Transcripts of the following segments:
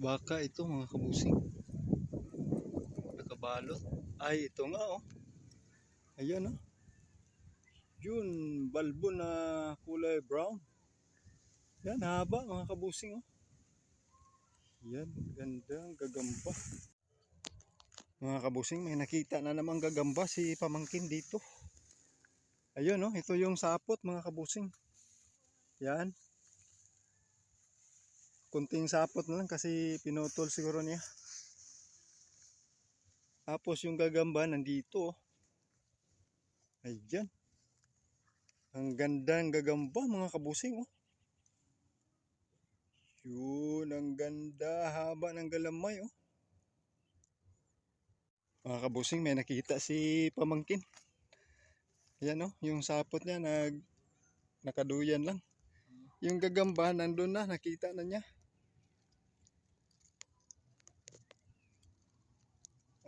Baka ito mga kabusing. Nakabalot. Ay, ito nga oh. Ayan oh. Yun, balbo na kulay brown. Yan, haba mga kabusing oh. Yan, ganda, gagamba. Mga kabusing, may nakita na namang gagamba si pamangkin dito. Ayun oh, ito yung sapot mga kabusing. Yan. Kunting sapot na lang kasi pinutol siguro niya. Tapos yung gagamba nandito. oh. Ayan. Ang ganda ng gagamba mga kabusing. Oh. Yun, ang ganda. Haba ng galamay. Oh. Mga kabusing, may nakita si pamangkin. Ayan oh, yung sapot niya nag nakaduyan lang. Yung gagamba nandun na, nakita na niya.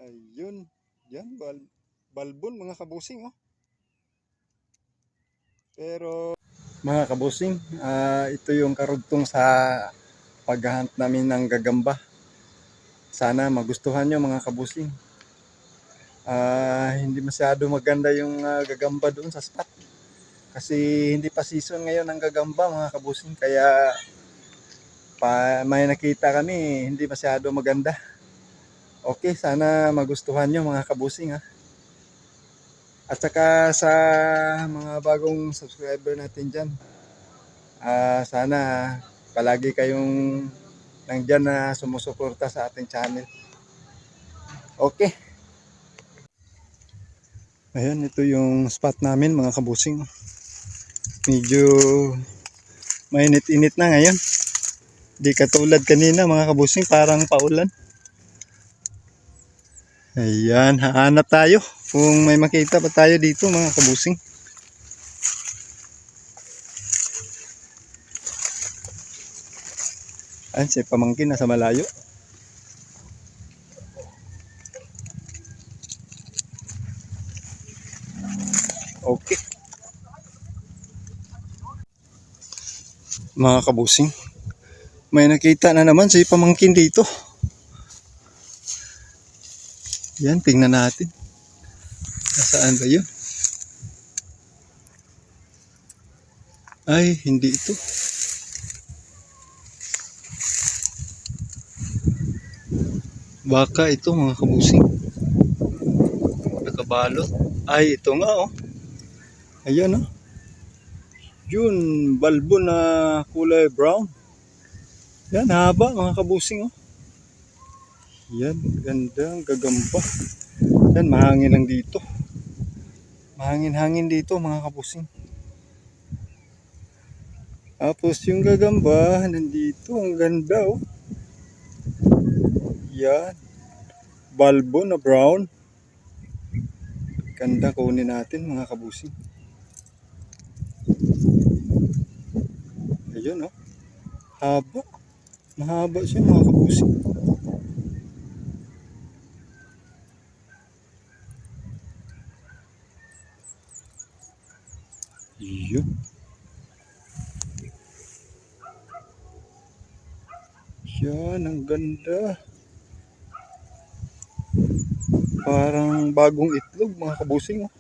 Ayun. Yan, bal balbon mga kabusing oh. Pero mga kabusing, ah, ito yung karugtong sa paghahunt namin ng gagamba. Sana magustuhan nyo mga kabusing. Ah, hindi masyado maganda yung ah, gagamba doon sa spot. Kasi hindi pa season ngayon ng gagamba mga kabusing. Kaya pa, may nakita kami, hindi masyado maganda. Okay, sana magustuhan nyo mga kabusing ha. At saka sa mga bagong subscriber natin dyan, ah, sana palagi kayong nandyan na sumusuporta sa ating channel. Okay. Ayan, ito yung spot namin mga kabusing. Medyo mainit-init na ngayon. Di katulad kanina mga kabusing, parang paulan. Ayan, hahanap tayo. Kung may makita pa tayo dito mga kabusing. Ayan, si pamangkin nasa malayo. Okay. Mga kabusing, may nakita na naman si pamangkin dito. Yan, tingnan natin. Nasaan ba yun? Ay, hindi ito. Baka ito mga kabusing. Nakabalot. Ay, ito nga oh. Ayan oh. Yun, balbo na kulay brown. Yan, haba mga kabusing oh. Yan, ganda, ang gagamba. Yan, mahangin lang dito. Mahangin-hangin dito mga kabusing. Tapos yung gagamba, nandito, ang ganda oh. Yan. Balbo na brown. Ganda kunin natin mga kabusing. Ayun oh. Haba. Mahaba siya mga kabusing. Yun. Yan, ang ganda. Parang bagong itlog mga kabusing. oh.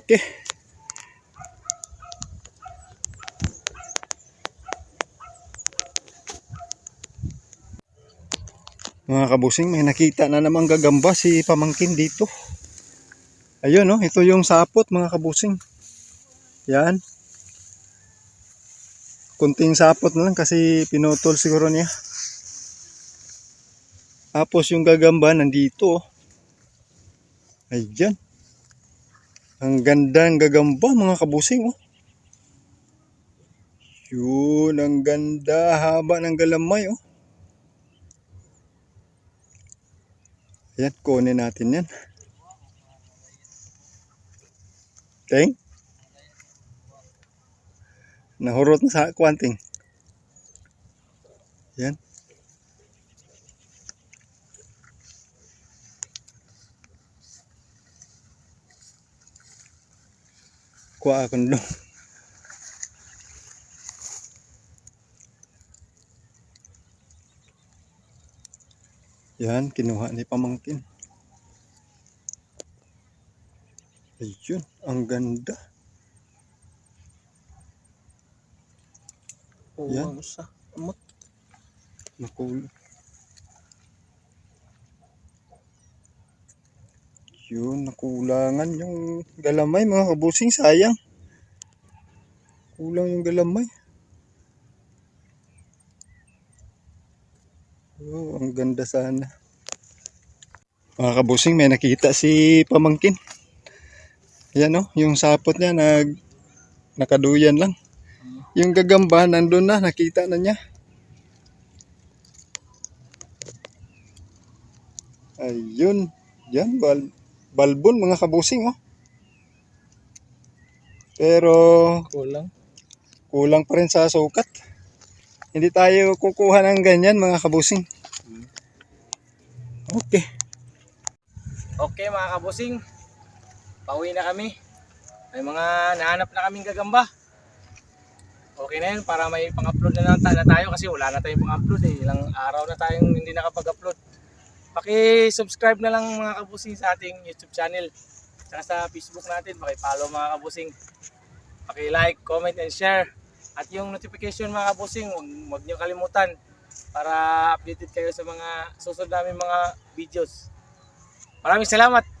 Okay. Mga kabusing, may nakita na namang gagamba si pamangkin dito. Ayun, no? ito yung sapot mga kabusing. Yan. Kunting sapot na lang kasi pinutol siguro niya. Tapos yung gagamba nandito. oh. Ayan. Ang ganda ng gagamba mga kabusing. Oh. Yun, ang ganda. Haba ng galamay. Oh. Ayan, kunin natin yan. ting. Nahurot na sa kuwan. Yan. Kuha ako nung. Yan, kinuha ni pamangkin. Ayun, ang ganda. Oo, Yan. ang usa. Amot. Nakul. Yun, nakulangan yung galamay mga kabusing, sayang. Kulang yung galamay. Oh, ang ganda sana. Mga kabusing, may nakita si pamangkin. Yan oh, yung sapot niya nag nakaduyan lang. Yung gagamba nandun na, nakita na niya. Ayun. Yan, bal balbon mga kabusing oh. Pero Kulang. kulang pa rin sa sukat. Hindi tayo kukuha ng ganyan mga kabusing. Okay. Okay mga kabusing. Pauwi na kami. May mga nahanap na kaming gagamba. Okay na yun para may pang-upload na lang na tayo kasi wala na tayong pang-upload eh. Ilang araw na tayong hindi nakapag-upload. Paki-subscribe na lang mga kabusing sa ating YouTube channel. Saka sa Facebook natin, paki-follow mga kabusing. Paki-like, comment, and share. At yung notification mga kabusing, huwag, huwag niyo kalimutan para updated kayo sa mga susunod namin mga videos. Maraming salamat!